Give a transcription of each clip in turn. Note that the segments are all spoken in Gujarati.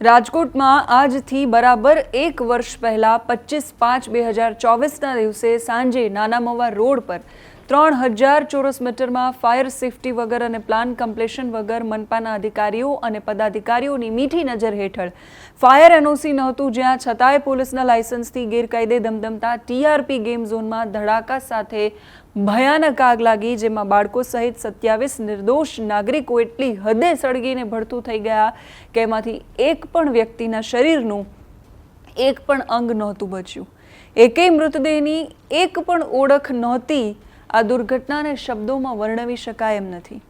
રાજકોટમાં આજથી બરાબર એક વર્ષ પહેલા પચીસ પાંચ બે હજાર ચોવીસના દિવસે સાંજે નાના મવા રોડ પર ત્રણ હજાર ચોરસ મીટરમાં ફાયર સેફટી વગર અને પ્લાન કમ્પ્લેશન વગર મનપાના અધિકારીઓ અને પદાધિકારીઓની મીઠી નજર હેઠળ ફાયર એનઓસી નહોતું જ્યાં છતાંય પોલીસના લાયસન્સથી ગેરકાયદે ધમધમતા ટીઆરપી ગેમ ઝોનમાં ધડાકા સાથે ભયાનક આગ લાગી, જેમાં બાળકો સહિત સત્યાવીસ નિર્દોષ નાગરિકો એટલી હદે સળગીને ભળતું થઈ ગયા કે એમાંથી એક પણ વ્યક્તિના શરીરનું એક પણ અંગ નહોતું બચ્યું. એકેય મૃતદેહની એક પણ ઓળખ નહોતી આ દુર્ઘટનાને શબ્દોમાં વર્ણવી શકાય એમ નથી.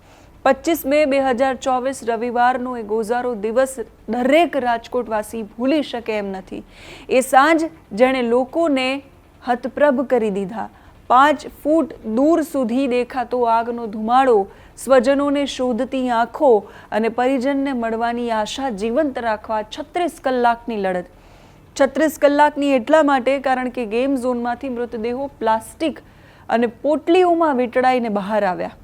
પચીસ મે બે હજાર ચોવીસ રવિવારનો એ ગોઝારો દિવસ દરેક રાજકોટવાસી ભૂલી શકે એમ નથી. એ સાંજ જેણે લોકોને હતપ્રભ કરી દીધા. પાંચ ફૂટ દૂર સુધી દેખાતો આગનો ધુમાડો સ્વજનોને શોધતી આંખો અને પરિજનને મળવાની આશા જીવંત રાખવા છત્રીસ કલાકની લડત. છત્રીસ કલાકની એટલા માટે કારણ કે ગેમ ઝોનમાંથી મૃતદેહો પ્લાસ્ટિક અને પોટલીઓમાં વીંટળાઈને બહાર આવ્યા.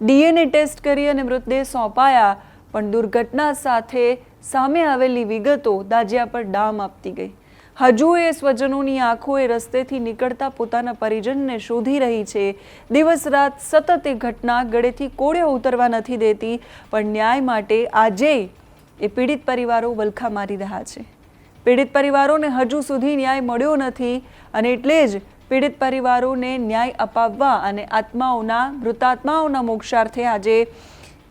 ડીએનએ ટેસ્ટ કરી અને મૃતદેહ સોંપાયા, પણ દુર્ઘટના સાથે સામે આવેલી વિગતો દાજિયા પર ડામ આપતી ગઈ. હજુ એ સ્વજનોની આંખો એ રસ્તેથી નીકળતા પોતાના પરિજનને શોધી રહી છે. દિવસ રાત સતત એ ઘટના ગળેથી કોળિયો ઉતરવા નથી દેતી, પણ ન્યાય માટે આજે એ પીડિત પરિવારો વલખા મારી રહ્યા છે. પીડિત પરિવારોને હજુ સુધી ન્યાય મળ્યો નથી અને એટલે જ પીડિત પરિવારોને ન્યાય અપાવવા અને આત્માઓના, મૃતાત્માઓના મોક્ષાર્થે આજે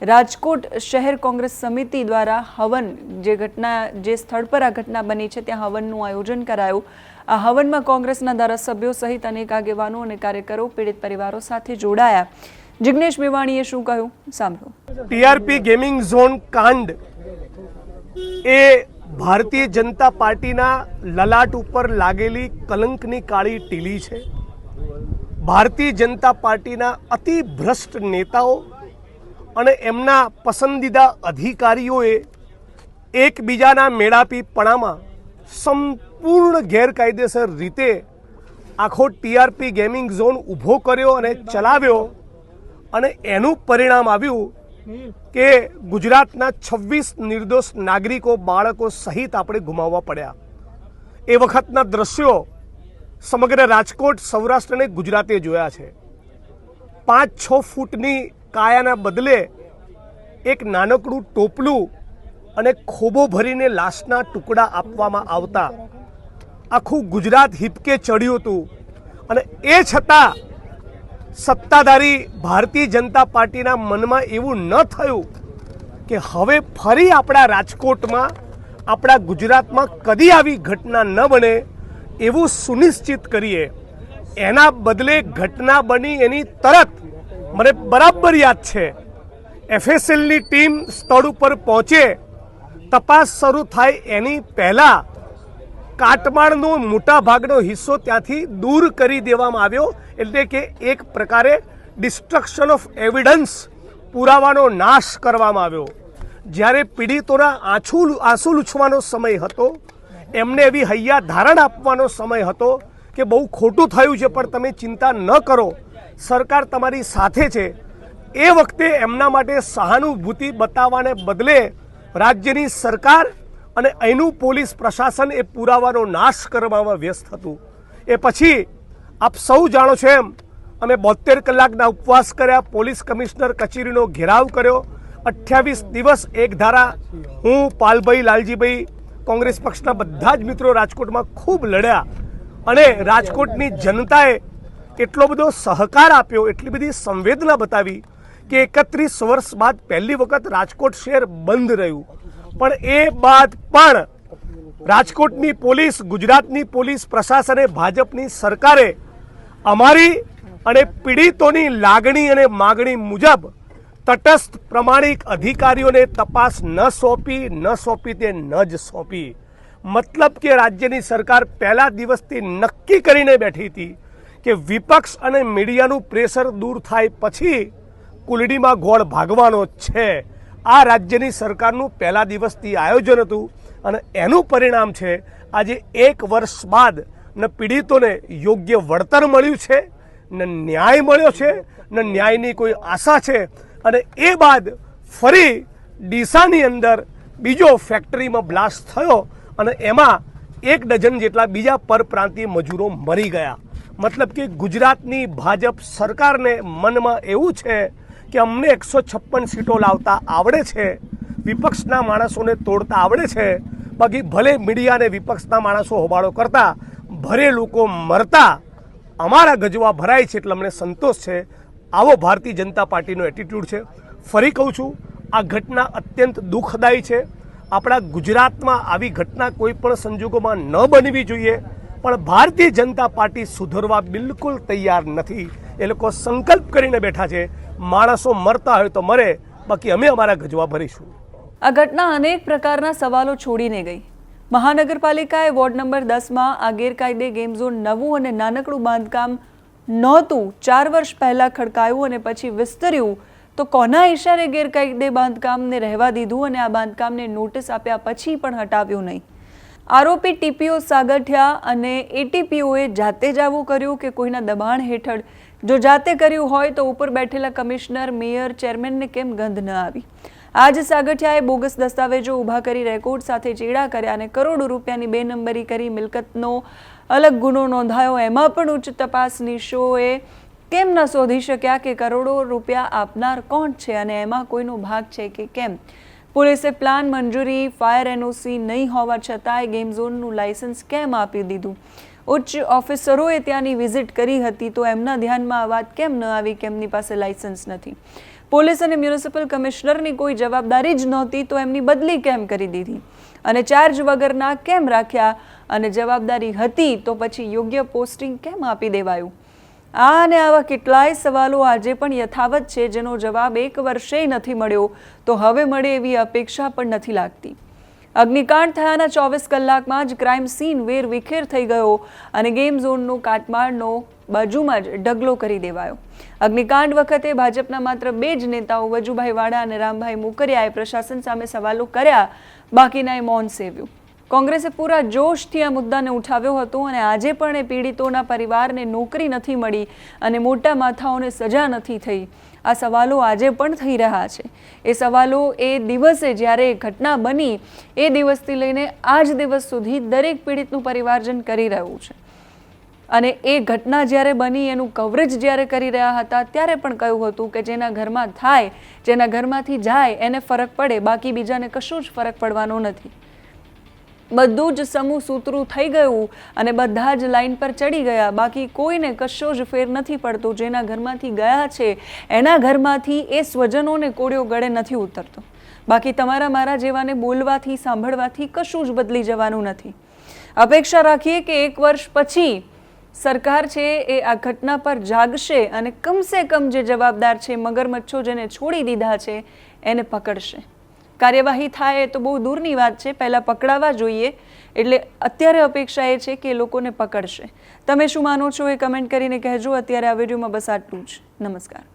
રાજકોટ શહેર કોંગ્રેસ સમિતિ દ્વારા હવન જે ઘટના, જે સ્થળ પર આ ઘટના બની છે, ત્યાં હવનનું આયોજન કરાયું. આ હવનમાં કોંગ્રેસના ધારાસભ્યો સહિત અનેક આગેવાનો અને કાર્યકરો, પીડિત પરિવારો સાથે જોડાયા. જિગ્નેશ મેવાણીએ શું કહ્યું? સાંભળો. ટીઆરપી ગેમિંગ ઝોન કાંડ એ ભારતીય જનતા પાર્ટીના લલાટ ઉપર લાગેલી કલંકની કાળી ટીલી છે. ભારતીય જનતા પાર્ટીના અતિ ભ્રષ્ટ નેતાઓ અને એમના પસંદીદા અધિકારીઓએ એકબીજાના મેળાપીપણામાં સંપૂર્ણ ગેરકાયદેસર રીતે આખો ટીઆરપી ગેમિંગ ઝોન ઊભો કર્યો અને ચલાવ્યો અને એનું પરિણામ આવ્યું કે ગુજરાતના છવ્વીસ નિર્દોષ નાગરિકો, બાળકો સહિત આપણે ગુમાવવા પડ્યા. એ વખતના દ્રશ્યો સમગ્ર રાજકોટ, સૌરાષ્ટ્ર અને ગુજરાતે જોયા છે. પાંચ છ ફૂટની કાયાના બદલે એક નાનકડું ટોપલું અને ખોબો ભરીને લાશના ટુકડા આપવામાં આવતા આખું ગુજરાત હિપકે ચડ્યું હતું. અને એ છતાં સત્તાધારી ભારતીય જનતા પાર્ટીના મનમાં એવું ન થયું કે હવે ફરી આપણા રાજકોટમાં, આપણા ગુજરાતમાં કદી આવી ઘટના ન બને એવું સુનિશ્ચિત કરીએ. એના બદલે ઘટના બની એની તરત મને બરાબર યાદ છે. એફએસએલની ટીમ સ્થળ ઉપર પહોંચે, તપાસ શરૂ થાય એની પહેલાં કાટમાળનો મોટા ભાગનો હિસ્સો ત્યાંથી દૂર કરી દેવામાં આવ્યો, એટલે કે એક પ્રકારે ડિસ્ટ્રક્શન ઓફ એવિડન્સ પુરાવાનો નાશ કરવામાં આવ્યો. જ્યારે પીડિતોના આંછુ આંસુ લૂછવાનો સમય હતો, એમને એવી હૈયા ધારણ આપવાનો સમય હતો કે બહુ ખોટું થયું છે, પણ તમે ચિંતા ન કરો. સરકાર તમારી સાથે છે. એ વખતે એમના માટે સહાનુભૂતિ બતાવવાને બદલે રાજ્યની સરકાર અને અહીંનું પોલીસ પ્રશાસન એ પુરાવાનો નાશ કરવામાં વ્યસ્ત હતું. એ પછી આપ સૌ જાણો છો એમ, અમે બોતેર કલાકના ઉપવાસ કર્યા, પોલીસ કમિશનર કચેરીનો ઘેરાવ કર્યો. અઠ્યાવીસ દિવસ એક ધારા હું, પાલભાઈ, લાલજીભાઈ, કોંગ્રેસ પક્ષના બધા જ મિત્રો રાજકોટમાં ખૂબ લડ્યા. અને રાજકોટની જનતાએ એટલો બધો સહકાર આપ્યો, એટલી બધી સંવેદના બતાવી કે એકત્રીસ વર્ષ બાદ પહેલી વખત રાજકોટ શહેર બંધ રહ્યું. પણ એ બાદ પણ રાજકોટની પોલીસ, ગુજરાતની પોલીસ પ્રશાસને, ભાજપની સરકારે અમારી અને પીડિતોની લાગણી અને માગણી મુજબ તટસ્થ પ્રમાણિક અધિકારીઓને તપાસ ન સોંપી ન સોંપી તે ન જ સોંપી. મતલબ કે રાજ્યની સરકાર પહેલા દિવસથી નક્કી કરીને બેઠી હતી કે વિપક્ષ અને મીડિયાનું પ્રેશર દૂર થાય પછી કુલડીમાં ગોળ ભાગવાનો છે. આ રાજ્યની સરકારનું પહેલા દિવસથી આયોજન હતું અને એનું પરિણામ છે, આજે એક વર્ષ બાદ ને પીડિતોને યોગ્ય વળતર મળ્યું છે, ને ન્યાય મળ્યો છે, ને ન્યાયની કોઈ આશા છે અને એ બાદ ફરી ડીસાની અંદર બીજો ફેક્ટરીમાં બ્લાસ્ટ થયો અને એમાં એક ડઝન જેટલા બીજા પરપ્રાંતીય મજૂરો મરી ગયા. મતલબ કે ગુજરાતની ભાજપ સરકારને મનમાં એવું છે કે અમને એકસો છપ્પન સીટો લાવતા આવડે છે? વિપક્ષના માણસોને તોડતા આવડે છે? બાકી ભલે મીડિયાને વિપક્ષના માણસો હોબાળો કરતા ભરે લોકો મરતા, અમારા ગજવા ભરાય છે એટલે અમને સંતોષ છે. આવો ભારતીય જનતા પાર્ટીનો એટીટ્યૂડ છે. ફરી કહું છું, આ ઘટના અત્યંત દુઃખદાયી છે. આપણા ગુજરાતમાં આવી ઘટના કોઈ પણ સંજોગોમાં ન બનવી જોઈએ. પણ ભારતીય જનતા પાર્ટી સુધરવા બિલકુલ તૈયાર નથી. એ લોકો સંકલ્પ કરીને બેઠા છે. માણસો મરતા હોય તો મરે. બાકી અમે અમારા ગજવા ભરીશું. આ ઘટના અનેક પ્રકારના સવાલો છોડીને ગઈ. મહાનગરપાલિકાએ વોર્ડ નંબર દસમાં આ ગેરકાયદે ગેમ ઝોન નવું અને નાનકડું બાંધકામ નહોતું. ચાર વર્ષ પહેલાં ખડકાયું અને પછી વિસ્તર્યું. તો કોના ઇશારે ગેરકાયદે બાંધકામને રહેવા દીધું અને આ બાંધકામને નોટિસ આપ્યા પછી પણ હટાવ્યું નહીં? આરોપી ટીપીઓ સાગઠિયા અને એટીપીઓએ જાતે જ આવું કર્યું કે કોઈના દબાણ હેઠળ જો જાતે કર્યું હોય તો ઉપર બેઠેલા કમિશનર, મેયર, ચેરમેનને કેમ ગંધ ન આવી? આજ સાગઠિયાએ બોગસ દસ્તાવેજો ઊભા કરી રેકોર્ડ સાથે ચેડા કર્યા અને કરોડો રૂપિયાની બે નંબરી કરી મિલકતનો અલગ ગુનો નોંધાયો. એમાં પણ ઉચ્ચ તપાસની શોએ કેમ ન શોધી શક્યા કે કરોડો રૂપિયા આપનાર કોણ છે અને એમાં કોઈનો ભાગ છે કે કેમ? પોલીસે પ્લાન મંજૂરી, ફાયર એનઓસી નહીં હોવા છતાંય ગેમ ઝોનનું લાયસન્સ કેમ આપી દીધું? ઉચ્ચ ઓફિસરોએ ત્યાંની વિઝિટ કરી હતી તો એમના ધ્યાનમાં આ વાત કેમ ન આવી કે એમની પાસે લાયસન્સ નથી? પોલીસ અને મ્યુનિસિપલ કમિશનરની કોઈ જવાબદારી જ નહોતી તો એમની બદલી કેમ કરી દીધી? અને ચાર્જ વગરના કેમ રાખ્યા? અને જવાબદારી હતી તો પછી યોગ્ય પોસ્ટિંગ કેમ આપી દેવાયું? આ અને આવા કેટલાય સવાલો આજે પણ યથાવત છે જેનો જવાબ એક વર્ષે નથી મળ્યો, તો હવે મળે એવી અપેક્ષા પણ નથી લાગતી. અગ્નિકાંડ થયાના ચોવીસ કલાકમાં જ ક્રાઇમ સીન વેર વિખેર થઈ ગયો અને ગેમ ઝોનનો કાટમાળનો બાજુમાં જ ઢગલો કરી દેવાયો. અગ્નિકાંડ વખતે ભાજપના માત્ર બે જ નેતાઓ, વજુભાઈ વાડા અને રામભાઈ મુકરિયાએ પ્રશાસન સામે સવાલો કર્યા. બાકીનાએ મૌન સેવ્યું. કોંગ્રેસે પૂરા જોશથી આ મુદ્દાને ઉઠાવ્યો હતો અને આજે પણ એ પીડિતોના પરિવારને નોકરી નથી મળી અને મોટા માથાઓને સજા નથી થઈ. આ સવાલો આજે પણ થઈ રહ્યા છે. એ સવાલો એ દિવસે જ્યારે ઘટના બની, એ દિવસથી લઈને આજ દિવસ સુધી દરેક પીડિતનું પરિવારજન કરી રહ્યું છે. અને એ ઘટના જ્યારે બની, એનું કવરેજ જ્યારે કરી રહ્યા હતા, ત્યારે પણ કહ્યું હતું કે જેના ઘરમાં થાય, જેના ઘરમાંથી જાય, એને ફરક પડે, બાકી બીજાને કશું જ ફરક પડવાનો નથી. બધું જ સમૂહ સૂતરું થઈ ગયું અને બધા જ લાઈન પર ચડી ગયા. બાકી કોઈને કશો જ ફેર નથી પડતો જેના ઘરમાંથી ગયા છે, એના ઘરમાંથી એ સ્વજનોને કોળિયો ગળે નથી ઉતરતો. બાકી તમારા મારા જેવાને બોલવાથી, સાંભળવાથી કશું જ બદલી જવાનું નથી. અપેક્ષા રાખીએ કે એક વર્ષ પછી સરકાર છે એ આ ઘટના પર જાગશે અને કમસે કમ જે જવાબદાર છે, મગરમચ્છો જેને છોડી દીધા છે, એને પકડશે. કાર્યવાહી થાય તો બહુ દૂરની વાત છે. પહેલાં પકડાવા જોઈએ. એટલે અત્યારે અપેક્ષા એ છે કે એ લોકોને પકડશે. તમે શું માનો છો એ કમેન્ટ કરીને કહેજો. અત્યારે આ વિડીયોમાં બસ આટલું જ. નમસ્કાર.